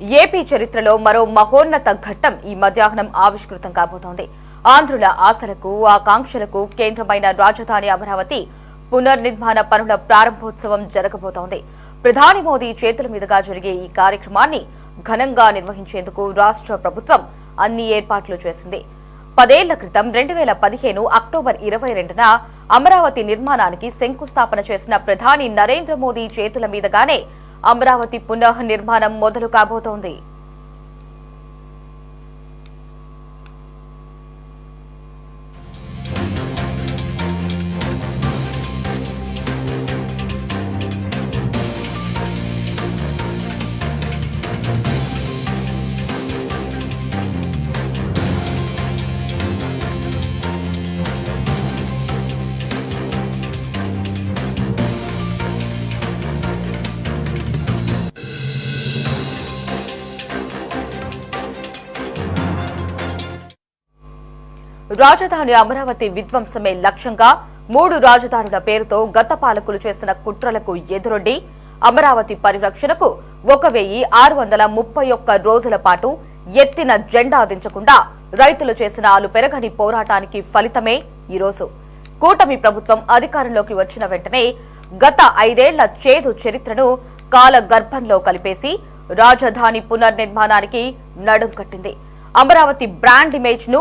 AP చరిత్రలో మరో మహోన్నత ఘట్టం ఈ మధ్యాహ్నం ఆవిష్కృతం కాబోతోంది. ఆంధ్రుల ఆశలకు ఆకాంక్షలకు కేంద్రమైన రాజధాని అమరావతి పునర్నిర్మాణ పనుల ప్రారంభోత్సవం జరగబోతోంది. ప్రధాని మోదీ చేతుల మీదుగా జరిగే ఈ కార్యక్రమాన్ని ఘనంగా నిర్వహించేందుకు రాష్ట్ర ప్రభుత్వం అన్ని ఏర్పాట్లు చేసింది. పదేళ్ళ క్రితం రెండు వేల పదిహేను అక్టోబర్ ఇరవై రెండున అమరావతి నిర్మాణానికి శంకుస్థాపన చేసిన ప్రధాని నరేంద్ర మోదీ చేతుల మీదుగానే అమరావతి పునః నిర్మాణం మొదలు కాబోతోంది. రాజధాని అమరావతి విధ్వంసమే లక్ష్యంగా మూడు రాజధానుల పేరుతో గత పాలకులు చేసిన కుట్రలకు ఎదురొడ్డి అమరావతి పరిరక్షణకు ఒక వెయ్యి ఆరు వందల ముప్పై ఒక్క రోజుల పాటు ఎత్తిన జెండా దించకుండా రైతులు చేసిన ఆలు పెరగని పోరాటానికి ఫలితమే ఈరోజు. కూటమి ప్రభుత్వం అధికారంలోకి వచ్చిన వెంటనే గత ఐదేళ్ళ చేదు చరిత్రను కాల గర్భంలో కలిపేసి రాజధాని పునర్నిర్మాణానికి నడుం కట్టింది. అమరావతి బ్రాండ్ ఇమేజ్ను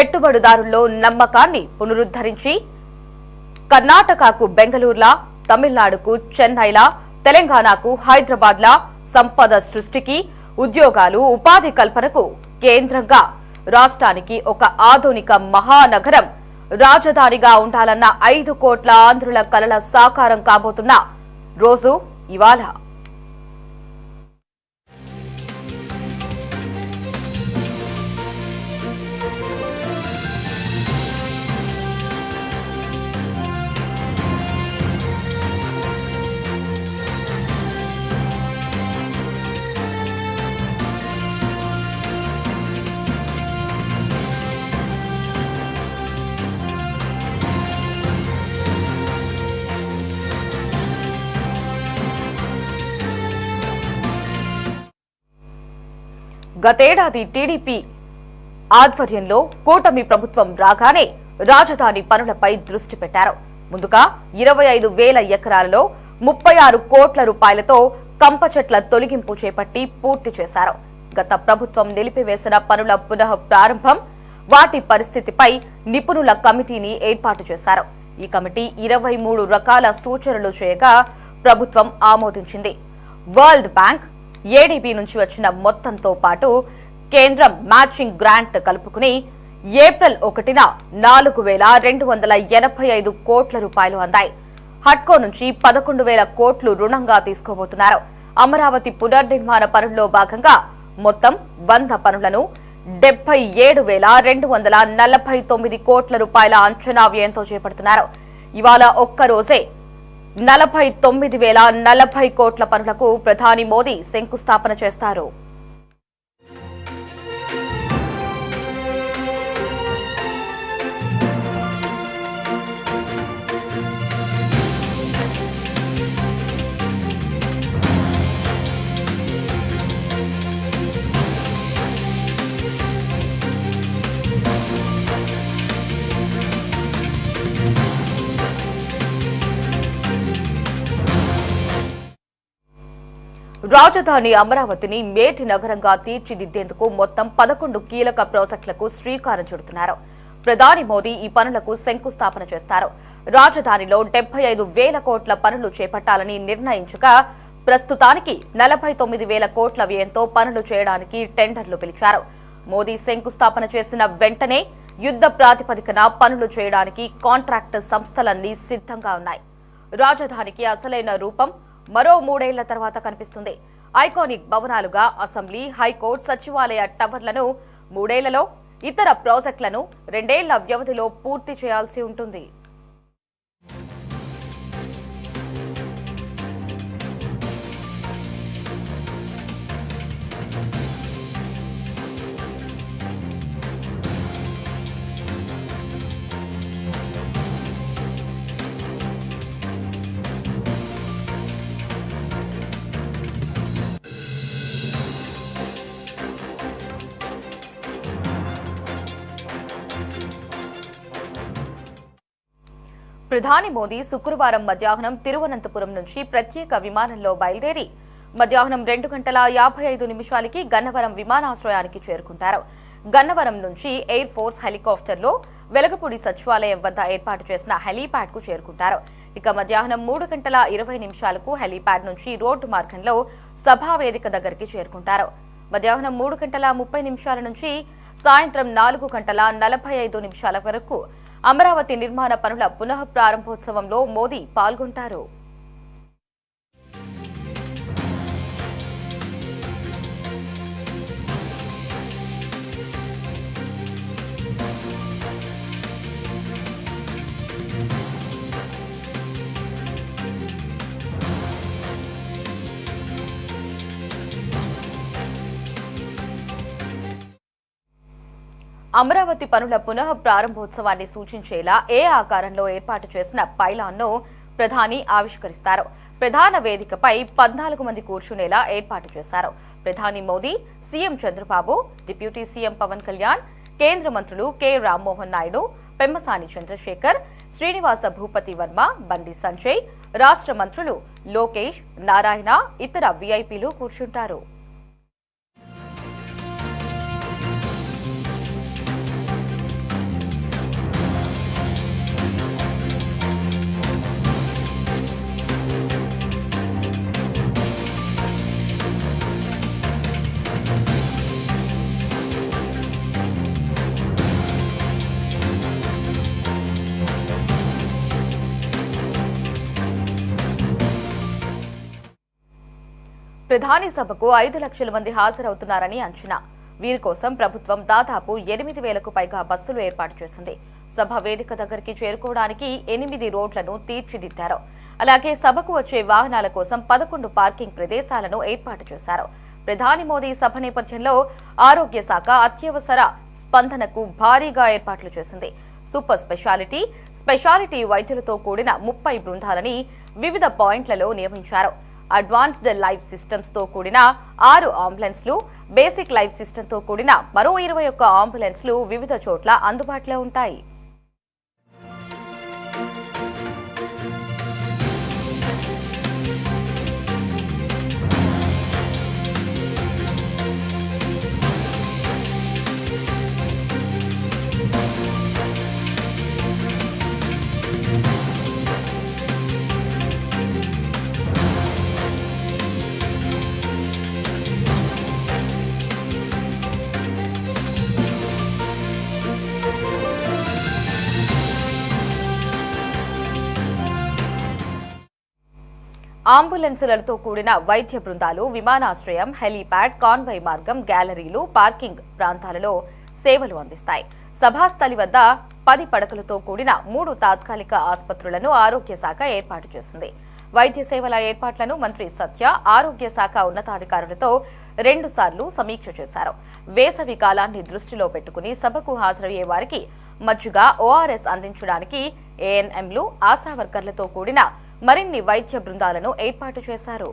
పెట్టుబడిదారుల్లో నమ్మకాన్ని పునరుద్ధరించి కర్ణాటకకు బెంగళూరులా తమిళనాడుకు చెన్నైలా తెలంగాణకు హైదరాబాద్లా సంపద సృష్టికి ఉద్యోగాలు ఉపాధి కల్పనకు కేంద్రంగా రాష్ట్రానికి ఒక ఆధునిక మహానగరం రాజధానిగా ఉండాలన్న ఐదు కోట్ల ఆంధ్రుల కలల సాకారం కాబోతున్న రోజు ఇవాళ. గతేడాది టీడీపీ ఆధ్వర్యంలో కూటమి ప్రభుత్వం రాగానే రాజధాని పనులపై దృష్టి పెట్టారు. ముందుగా ఇరవై ఐదు వేల ఎకరాలలో ముప్పై ఆరు కోట్ల రూపాయలతో కంప చెట్ల తొలగింపు చేపట్టి పూర్తి చేశారు. గత ప్రభుత్వం నిలిపివేసిన పనుల పునః ప్రారంభం వాటి పరిస్థితిపై నిపుణుల కమిటీని ఏర్పాటు చేశారు. ఈ కమిటీ ఇరవై మూడు రకాల సూచనలు చేయగా ప్రభుత్వం ఆమోదించింది. వరల్డ్ బ్యాంక్ ఏడీబీ నుంచి వచ్చిన మొత్తంతో పాటు కేంద్రం మ్యాచింగ్ గ్రాంట్ కలుపుకుని ఏప్రిల్ ఒకటిన నాలుగు వేల రెండు వందల ఎనభై ఐదు కోట్ల రూపాయలు అందాయి. హట్కో నుంచి పదకొండు వేల కోట్లు రుణంగా తీసుకోబోతున్నారు. అమరావతి పునర్నిర్మాణ పనుల్లో భాగంగా మొత్తం వంద పనులను డెబ్బై ఏడు వేల రెండు వందల నలభై తొమ్మిది కోట్ల రూపాయల అంచనా వ్యయంతో చేపడుతున్నారు. ఇవాళ ఒక్క రోజే నలభై తొమ్మిది వేల నలభై కోట్ల పనులకు ప్రధాని మోదీ శంకుస్థాపన చేస్తారు. రాజధాని అమరావతిని మేటి నగరంగా తీర్చిదిద్దేందుకు మొత్తం పదకొండు కీలక ప్రాజెక్టులకు శ్రీకారం చుడుతున్నారు. ప్రధాని మోదీ ఈ పనులకు శంకుస్థాపన చేస్తారు. రాజధానిలో డెబ్బై ఐదు వేల కోట్ల పనులు చేపట్టాలని నిర్ణయించగా ప్రస్తుతానికి నలభై తొమ్మిది వేల కోట్ల వ్యయంతో పనులు చేయడానికి టెండర్లు పిలిచారు. మోదీ శంకుస్థాపన చేసిన వెంటనే యుద్ధ ప్రాతిపదికన పనులు చేయడానికి కాంట్రాక్ట్ సంస్థలన్నీ సిద్ధంగా ఉన్నాయి. రాజధానికి అసలైన రూపం మరో మూడేళ్ళ తర్వాత కనిపిస్తుంది. ఐకానిక్ భవనాలుగా అసెంబ్లీ హైకోర్టు సచివాలయ టవర్లను మూడేళ్ళలో ఇతర ప్రాజెక్టులను రెండేళ్ళ వ్యవధిలో పూర్తి చేయాల్సి ఉంటుంది. ప్రధాని మోదీ శుక్రవారం మధ్యాహ్నం తిరువనంతపురం నుంచి ప్రత్యేక విమానంలో బయలుదేరి మధ్యాహ్నం రెండు గంటల యాభై ఐదు నిమిషాలకి గన్నవరం విమానాశ్రయానికి చేరుకుంటారు. గన్నవరం నుంచి ఎయిర్ ఫోర్స్ హెలికాప్టర్లో వెలగపూడి సచివాలయం వద్ద ఏర్పాటు చేసిన హెలీప్యాడ్కు చేరుకుంటారు. ఇక మధ్యాహ్నం మూడు గంటల ఇరవై నిమిషాలకు హెలీప్యాడ్ నుంచి రోడ్డు మార్గంలో సభా వేదిక దగ్గరికి చేరుకుంటారు. మధ్యాహ్నం మూడు గంటల ముప్పై నిమిషాల నుంచి సాయంత్రం నాలుగు గంటల నలభై ఐదు నిమిషాల వరకు అమరావతి నిర్మాణ పనుల పునః ప్రారంభోత్సవంలో మోదీ పాల్గొంటారు. అమరావతి పనుల పునః ప్రారంభోత్సవాన్ని సూచించేలా ఏ ఆకారంలో ఏర్పాటు చేసిన పైలాన్ను ప్రధాని ఆవిష్కరిస్తారు. ప్రధాన వేదికపై పద్నాలుగు మంది కూర్చునేలా ఏర్పాటు చేశారు. ప్రధాని Modi CM Chandrababu deputy CM Pawan Kalyan కేంద్ర మంత్రులు కె. రామ్మోహన్ నాయుడు పెమ్మసాని చంద్రశేఖర్ శ్రీనివాస భూపతి వర్మ బండి సంజయ్ రాష్ట్ర మంత్రులు లోకేష్ నారాయణ ఇతర వీఐపీలు కూర్చుంటారు. ప్రధాని సభకు ఐదు లక్షల మంది హాజరవుతున్నారని అంచనా. వీరి కోసం ప్రభుత్వం దాదాపు ఎనిమిది వేలకు పైగా బస్సులు ఏర్పాటు చేసింది. సభ వేదిక దగ్గరికి చేరుకోవడానికి ఎనిమిది రోడ్లను తీర్చిదిద్దారు. అలాగే సభకు వచ్చే వాహనాల కోసం పదకొండు పార్కింగ్ ప్రదేశాలను ఏర్పాటు చేశారు. ప్రధాని మోదీ సభ నేపథ్యంలో ఆరోగ్య శాఖ అత్యవసర స్పందనకు భారీగా ఏర్పాట్లు చేసింది. సూపర్ స్పెషాలిటీ స్పెషాలిటీ వైద్యులతో కూడిన ముప్పై బృందాలని వివిధ పాయింట్లలో నియమించారు. అడ్వాన్స్డ్ లైఫ్ సిస్టమ్స్తో కూడిన ఆరు అంబులెన్స్లు బేసిక్ లైఫ్ సిస్టమ్తో కూడిన మరో ఇరవై ఒక్క అంబులెన్స్లు వివిధ చోట్ల అందుబాటులో ఉంటాయి. అంబులెన్సులతో కూడిన వైద్య బృందాలు విమానాశ్రయం హెలీప్యాడ్ కాన్వై మార్గం గ్యాలరీలు పార్కింగ్ ప్రాంతాలలో సేవలు అందిస్తాయి. సభాస్థలి వద్ద పది పడకలతో కూడిన మూడు తాత్కాలిక ఆసుపత్రులను ఆరోగ్య శాఖ ఏర్పాటు చేసింది. వైద్య సేవల ఏర్పాట్లను మంత్రి సత్య ఆరోగ్య శాఖ ఉన్నతాధికారులతో రెండు సార్లు సమీక్ష చేశారు. వేసవి కాలాన్ని దృష్టిలో పెట్టుకుని సభకు హాజరయ్యే వారికి మజ్జుగా ఓఆర్ఎస్ అందించడానికి ఏఎన్ఎంలు ఆశా వర్కర్లతో కూడిన మరిన్ని వైద్య బృందాలను ఏర్పాటు చేశారు.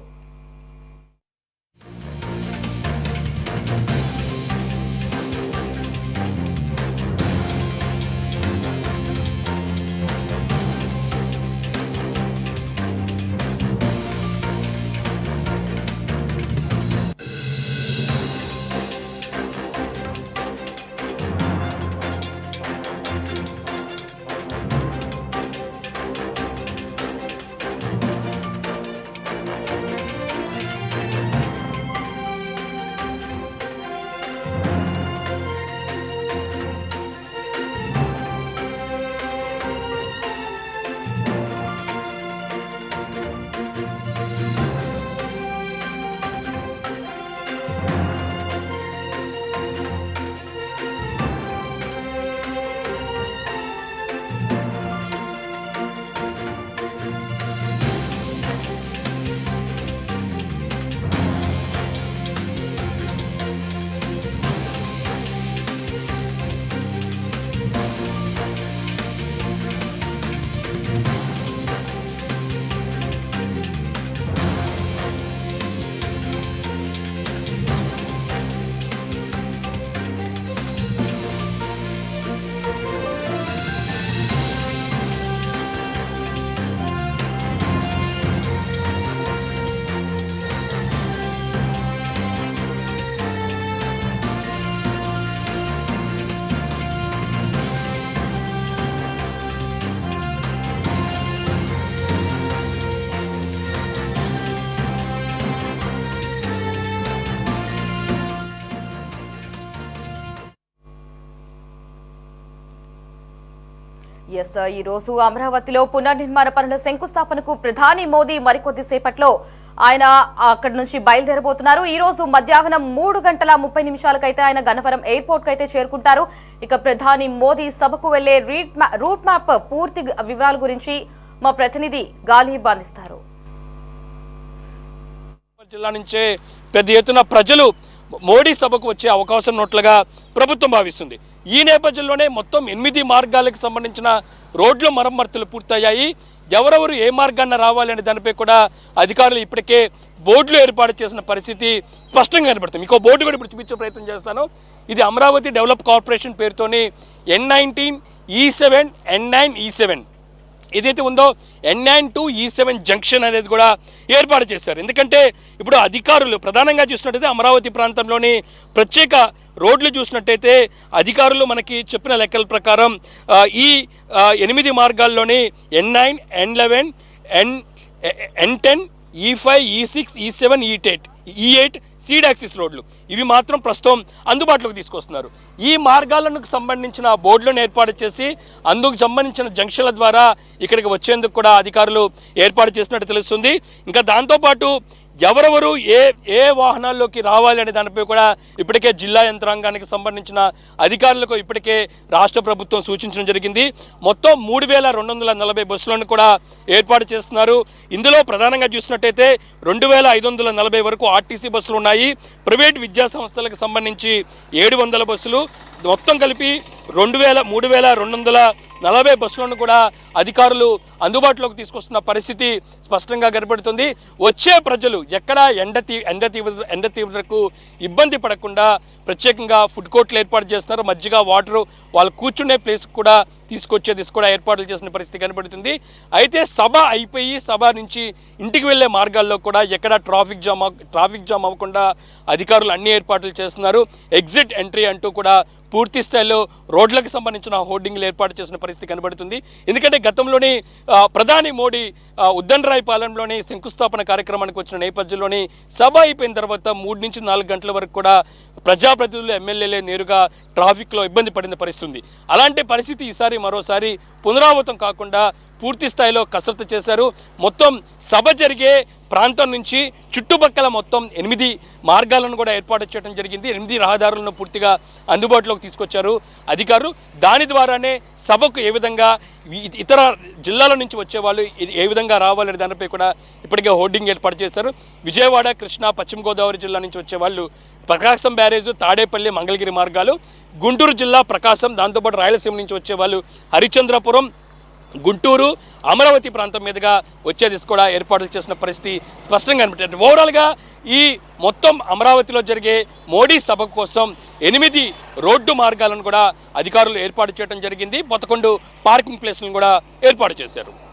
ఎస్ ఈ రోజు అమరావతిలో పునర్నిర్మాణ పనుల శంకుస్థాపనకు ప్రధాని మోదీ మరికొద్ది సేపట్లో ఆయన అక్కడి నుంచి బయలుదేరబోతున్నారు. ఈ రోజు మధ్యాహ్నం మూడు గంటల ముప్పై నిమిషాలకైతే ఆయన గన్నవరం ఎయిర్పోర్ట్కు అయితే చేరుకుంటారు. ఇక ప్రధాని మోదీ సభకు వెళ్ళే రూట్ మ్యాప్ పూర్తి వివరాల గురించి మా ప్రతినిధి గాలి బాధిస్తారు. జిల్లా నుంచే పెద్ద ఎత్తున ప్రజలు మోడీ సభకు వచ్చే అవకాశం ఉన్నట్లుగా ప్రభుత్వం భావిస్తుంది. ఈ నేపథ్యంలోనే మొత్తం ఎనిమిది మార్గాలకు సంబంధించిన రోడ్లు మరమ్మతులు పూర్తయ్యాయి. ఎవరెవరు ఏ మార్గాన రావాలి అనే దానిపై కూడా అధికారులు ఇప్పటికే బోర్డులు ఏర్పాటు చేసిన పరిస్థితి స్పష్టంగా కనబడుతుంది. ఇంకో బోర్డు కూడా ఇప్పుడు చూపించే ప్రయత్నం చేస్తాను. ఇది అమరావతి డెవలప్ కార్పొరేషన్ పేరుతోని N nineteen E seven N nine E seven ఏదైతే ఉందో N nine to E seven junction అనేది కూడా ఏర్పాటు చేశారు. ఎందుకంటే ఇప్పుడు అధికారులు ప్రధానంగా చూసినట్టయితే అమరావతి ప్రాంతంలోని ప్రత్యేక రోడ్లు చూసినట్టయితే అధికారులు మనకి చెప్పిన లెక్కల ప్రకారం ఈ ఎనిమిది మార్గాల్లోని N nine N eleven N N ten E five E six E seven E eight E eight seed axis రోడ్లు. ఇవి మాత్రం ప్రస్తుతం అందుబాటులోకి తీసుకొస్తున్నారు. ఈ మార్గాలకు సంబంధించిన బోర్డులను ఏర్పాటు చేసి అందుకు సంబంధించిన జంక్షన్ల ద్వారా ఇక్కడికి వచ్చేందుకు కూడా అధికారులు ఏర్పాటు చేసినట్టు తెలుస్తుంది. ఇంకా దాంతోపాటు ఎవరెవరు ఏ ఏ వాహనాల్లోకి రావాలి అనే దానిపై కూడా ఇప్పటికే జిల్లా యంత్రాంగానికి సంబంధించిన అధికారులకు ఇప్పటికే రాష్ట్ర ప్రభుత్వం సూచించడం జరిగింది. మొత్తం మూడు వేల రెండు వందల నలభై బస్సులను కూడా ఏర్పాటు చేస్తున్నారు. ఇందులో ప్రధానంగా చూసినట్టయితే రెండు వేల ఐదు వందల నలభై వరకు ఆర్టీసీ బస్సులు ఉన్నాయి. ప్రైవేట్ విద్యా సంస్థలకు సంబంధించి ఏడు వందల బస్సులు. మొత్తం కలిపి రెండు వేల మూడు వేల రెండు వందల నలభై బస్సులను కూడా అధికారులు అందుబాటులోకి తీసుకొస్తున్న పరిస్థితి స్పష్టంగా కనబడుతుంది వచ్చే ప్రజలు ఎక్కడ ఎండ తీ ఎండ తీవ్ర ఎండ తీవ్రతకు ఇబ్బంది పడకుండా ప్రత్యేకంగా ఫుడ్ కోర్టులు ఏర్పాటు చేస్తున్నారు. మజ్జిగ వాటర్ వాళ్ళు కూర్చునే ప్లేస్ కూడా తీసుకొచ్చే దిశ కూడా ఏర్పాట్లు చేసిన పరిస్థితి కనబడుతుంది అయితే సభ అయిపోయి సభ నుంచి ఇంటికి వెళ్ళే మార్గాల్లో కూడా ఎక్కడ ట్రాఫిక్ జామ్ ట్రాఫిక్ జామ్ అవ్వకుండా అధికారులు అన్ని ఏర్పాట్లు చేస్తున్నారు. ఎగ్జిట్ ఎంట్రీ అంటూ కూడా పూర్తి స్థాయిలో రోడ్లకు సంబంధించిన హోర్డింగ్లు ఏర్పాటు చేసిన పరిస్థితి కనబడుతుంది. ఎందుకంటే గతంలోని ప్రధాని మోడీ ఉద్దన్ రాయ్ పాలెంలోని శంకుస్థాపన కార్యక్రమానికి వచ్చిన నేపథ్యంలోని సభ అయిపోయిన తర్వాత మూడు నుంచి నాలుగు గంటల వరకు కూడా ప్రజాప్రతినిధులు ఎమ్మెల్యేలే నేరుగా ట్రాఫిక్లో ఇబ్బంది పడిన పరిస్థితి ఉంది. అలాంటి పరిస్థితి ఈసారి మరోసారి పునరావృతం కాకుండా పూర్తి స్థాయిలో కసరత్తు చేశారు. మొత్తం సభ జరిగే ప్రాంతం నుంచి చుట్టుపక్కల మొత్తం ఎనిమిది మార్గాలను కూడా ఏర్పాటు చేయడం జరిగింది. ఎనిమిది రహదారులను పూర్తిగా అందుబాటులోకి తీసుకొచ్చారు అధికారులు. దాని ద్వారానే సభకు ఏ విధంగా ఇతర జిల్లాల నుంచి వచ్చేవాళ్ళు ఏ విధంగా రావాలనే దానిపై కూడా ఇప్పటికే హోర్డింగ్ ఏర్పాటు చేశారు. విజయవాడ కృష్ణా పశ్చిమ గోదావరి జిల్లా నుంచి వచ్చేవాళ్ళు ప్రకాశం బ్యారేజ్ తాడేపల్లి మంగళగిరి మార్గాలు గుంటూరు జిల్లా ప్రకాశం దాంతోపాటు రాయలసీమ నుంచి వచ్చేవాళ్ళు హరిచంద్రపురం గుంటూరు అమరావతి ప్రాంతం మీదుగా వచ్చే దిశ కూడా ఏర్పాట్లు చేసిన పరిస్థితి స్పష్టంగా కనిపించింది. ఓవరాల్గా ఈ మొత్తం అమరావతిలో జరిగే మోడీ సభ కోసం ఎనిమిది రోడ్డు మార్గాలను కూడా అధికారులు ఏర్పాటు చేయడం జరిగింది. పదకొండు పార్కింగ్ ప్లేస్లను కూడా ఏర్పాటు చేశారు.